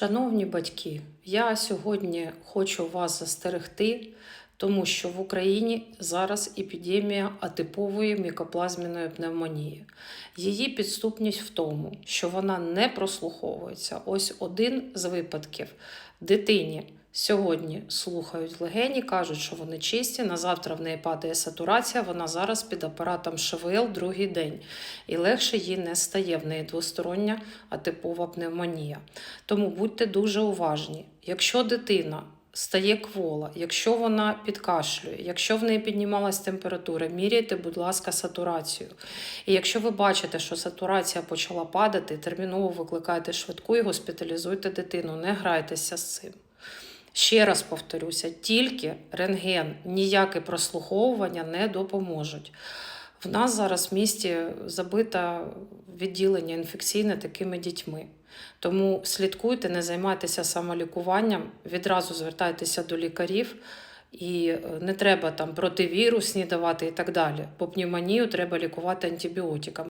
Шановні батьки, я сьогодні хочу вас застерегти, тому що в Україні зараз епідемія атипової мікоплазміної пневмонії. Її підступність в тому, що вона не прослуховується. Ось один з випадків дитині. Сьогодні слухають легені, кажуть, що вони чисті. На завтра в неї падає сатурація. Вона зараз під апаратом ШВЛ другий день, і легше їй не стає. В неї двостороння атипова пневмонія. Тому будьте дуже уважні. Якщо дитина стає квола, якщо вона підкашлює, якщо в неї піднімалась температура, міряйте, будь ласка, сатурацію. І якщо ви бачите, що сатурація почала падати, терміново викликайте швидку і госпіталізуйте дитину. Не грайтеся з цим. Ще раз повторюся, тільки рентген, ніяке прослуховування не допоможуть. В нас зараз в місті забите відділення інфекційне такими дітьми. Тому слідкуйте, не займайтеся самолікуванням, відразу звертайтеся до лікарів. І е, не треба там противірусні давати і так далі. Бо пневмонію треба лікувати антибіотиками.